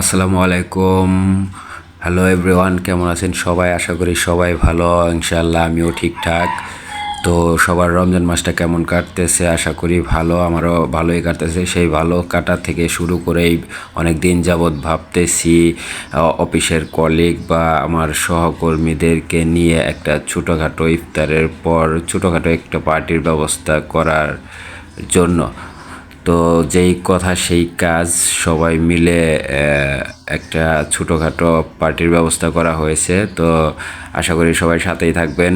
আসসালামু আলাইকুম। Hello everyone কেমন আছেন সবাই? আশা করি সবাই ভালো ইনশাল্লাহ আমিও ঠিকঠাক। তো সবার রমজান মাসটা কেমন কাটতেছে? আশা করি ভালো, আমারও ভালোই কাটতেছে। সেই ভালো কাটা থেকে শুরু করেই অনেক দিন যাবৎ ভাবতেছি অফিসের কলিগ বা আমার সহকর্মীদেরকে নিয়ে একটা ছোটোখাটো ইফতারের পর, ছোটোখাটো একটা পার্টির ব্যবস্থা করার জন্য। তো যেই কথা, সেই কাজ সবাই মিলে একটা ছোটোখাটো পার্টির ব্যবস্থা করা হয়েছে। তো আশা করি সবাই সাথেই থাকবেন।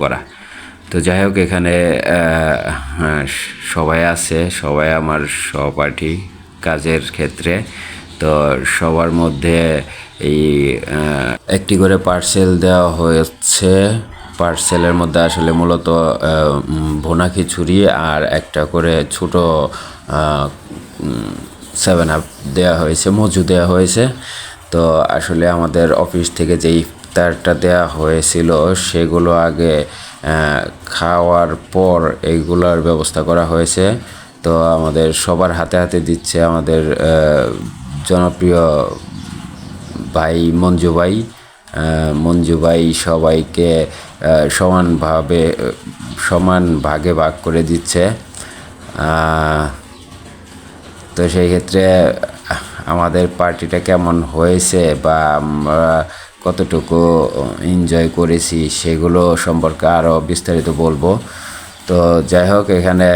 করা। তো যাই হোক, এখানে সবাই আছে, সবাই আমার সহপাঠী কাজের ক্ষেত্রে। তো সবার মধ্যে এই একটি করে পার্সেল দেওয়া হয়েছে। পার্সেলের মধ্যে আসলে মূলত উম, খিচুড়ি আর একটা করে ছোট সেভেন আপ দেওয়া হয়েছে মজু দেওয়া হয়েছে। তো আসলে আমাদের অফিস থেকে যে ইফতারটা দেওয়া হয়েছিল সেগুলো আগে খাওয়ার পর এইগুলোর ব্যবস্থা করা হয়েছে। তো আমাদের সবার হাতে হাতে দিচ্ছে আমাদের জনপ্রিয় ভাই মঞ্জু ভাই। আহ, মঞ্জু ভাই সবাইকে সমানভাবে সমান ভাগে ভাগ করে দিচ্ছে। তো সেই ক্ষেত্রে আমাদের পার্টিটা কেমন হয়েছে বা আমরা কতটুকু এনজয় করেছি সেগুলো সম্পর্কে আরও বিস্তারিত বলব। তো যাই হোক এখানে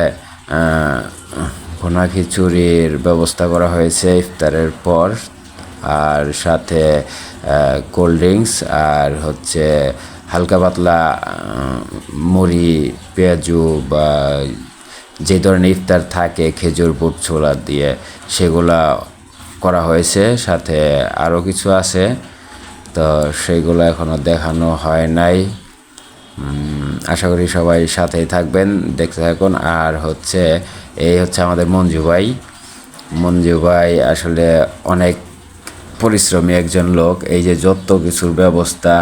ভুনা খিচুড়ির ব্যবস্থা করা হয়েছে ইফতারের পর। আর সাথে কোল্ড ড্রিঙ্কস আর হচ্ছে হালকা পাতলা মুড়ি, পেঁয়াজু বা যে ধরনের ইফতার থাকে, খেজুর বুট ছোলা দিয়ে সেগুলা করা হয়েছে। সাথে আরও কিছু আছে। তো সেগুলো এখনও দেখানো হয় নাই। আশা করি সবাই সাথেই থাকবেন, দেখতে থাকুন। আর হচ্ছে, এই হচ্ছে আমাদের মঞ্জু ভাই। মঞ্জু ভাই আসলে অনেক পরিশ্রমী একজন লোক, এই যে যত কিছুর ব্যবস্থা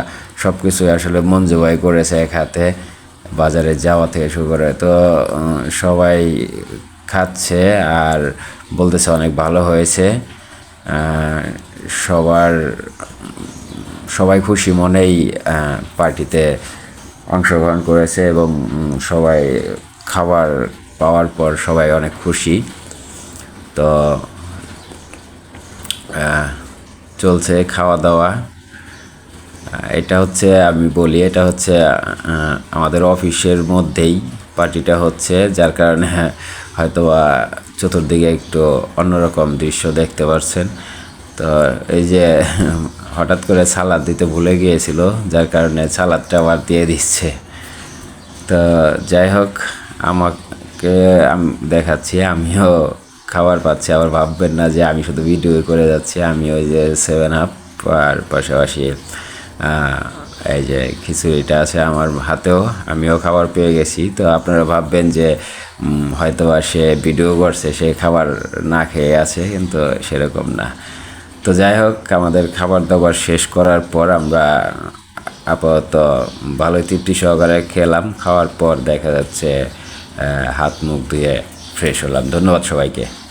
সব কিছুই আসলে মঞ্জু ভাই করেছে এক হাতে, বাজারে যাওয়া থেকে শুরু করে, তো সবাই খাচ্ছে আর বলতেছে অনেক ভালো হয়েছে। সবার, সবাই খুশি মনেই পার্টিতে অংশগ্রহণ করেছে এবং সবাই খাবার পাওয়ার পর সবাই অনেক খুশি। তো চলছে খাওয়া দাওয়া এটা হচ্ছে আমি বলি, এটা হচ্ছে আমাদের অফিসের মধ্যেই পার্টিটা হচ্ছে, যার কারণে হয়তো চতুর্দিকে একটু অন্যরকম দৃশ্য দেখতে পাচ্ছেন তো এই যে হঠাৎ করে সালাদ দিতে ভুলে গিয়েছিল, যার কারণে সালাদটা আবার দিয়ে দিচ্ছে। তো যাই হোক, আমাকে আমি দেখাচ্ছি, আমিও খাবার পাচ্ছি, আবার ভাববেন না যে আমি শুধু ভিডিও করে যাচ্ছি, আমি ওই যে সেভেন আপ আর পাশাপাশি এই যে খিচুড়িটা আছে আমার হাতেও, আমিও খাবার পেয়ে গেছি। তো আপনারা ভাববেন যে হয়তোবা সে ভিডিও করছে, সে খাবার না খেয়ে আছে, কিন্তু সেরকম না। তো যাই হোক, আমাদের খাবার দাবার শেষ করার পর আমরা আপাতত ভালোই তৃপ্তি সহকারে খেলাম। খাওয়ার পর দেখা যাচ্ছে হাত মুখ ধুয়ে ফ্রেশ হলাম। ধন্যবাদ সবাইকে।